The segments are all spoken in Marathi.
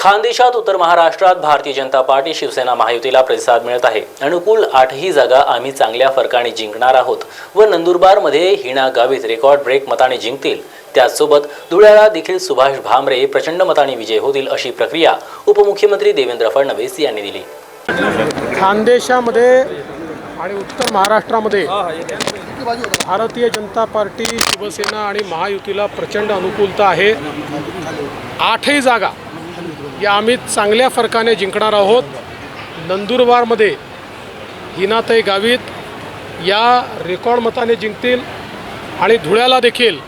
खानदेशात उत्तर महाराष्ट्रात भारतीय जनता पार्टी शिवसेना महायुतीला प्रतिसाद मिळत आहे. अनुकूल आठही जागा आम्ही चांगल्या फरकाने जिंकणार आहोत व नंदुरबारमध्ये हिना गावित रेकॉर्ड ब्रेक मताने जिंकतील. त्याचसोबत धुळ्याला देखील सुभाष भामरे प्रचंड मताने विजय होतील अशी प्रक्रिया उपमुख्यमंत्री देवेंद्र फडणवीस यांनी दिली. खानदेशामध्ये आणि उत्तर महाराष्ट्रामध्ये भारतीय जनता पार्टी शिवसेना आणि महायुतीला प्रचंड अनुकूलता आहे. आठही जागा या आम्ही चांगल्या फरकाने जिंकणार आहोत. नंदुरबारमध्ये हिनाताई गावित या रेकॉर्ड मताने जिंकतील आणि धुळ्याला देखील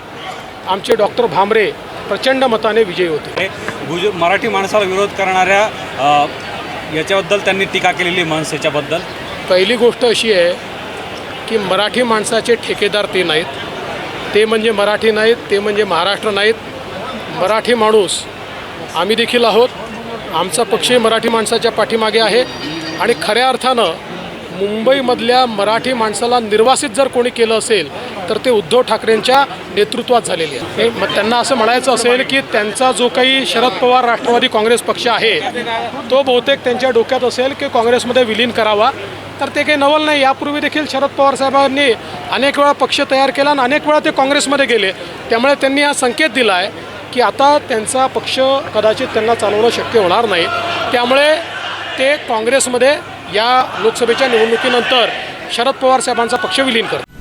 आमचे डॉक्टर भामरे प्रचंड मताने विजयी होतील. हे गुज मराठी माणसाला विरोध करणाऱ्या याच्याबद्दल त्यांनी टीका केलेली मनसेच्याबद्दल. पहिली गोष्ट अशी आहे की मराठी माणसाचे ठेकेदार ते नाहीत. ते म्हणजे मराठी नाहीत ते म्हणजे महाराष्ट्र नाहीत. मराठी माणूस आम्ही देखील आहोत. आमचा पक्षही मराठी माणसाच्या पाठीमागे आहे. आणि खऱ्या अर्थानं मुंबईमधल्या मराठी माणसाला निर्वासित जर कोणी केलं असेल तर ते उद्धव ठाकरेंच्या नेतृत्वात झालेले आहे. हे मग त्यांना असं म्हणायचं असेल की त्यांचा जो काही शरद पवार राष्ट्रवादी काँग्रेस पक्ष आहे तो बहुतेक त्यांच्या डोक्यात असेल की काँग्रेसमध्ये विलीन करावा. तर ते काही नवल नाही. यापूर्वी देखील शरद पवार साहेबांनी अनेक वेळा पक्ष तयार केला आणि अनेक वेळा ते काँग्रेसमध्ये गेले. त्यामुळे त्यांनी हा संकेत दिला आहे की आता त्यांचा पक्ष कदाचित त्यांना चालवणं शक्य होणार नाही. त्यामुळे ते काँग्रेसमध्ये या लोकसभेच्या निवडणुकीनंतर शरद पवार साहेबांचा पक्ष विलीन करतात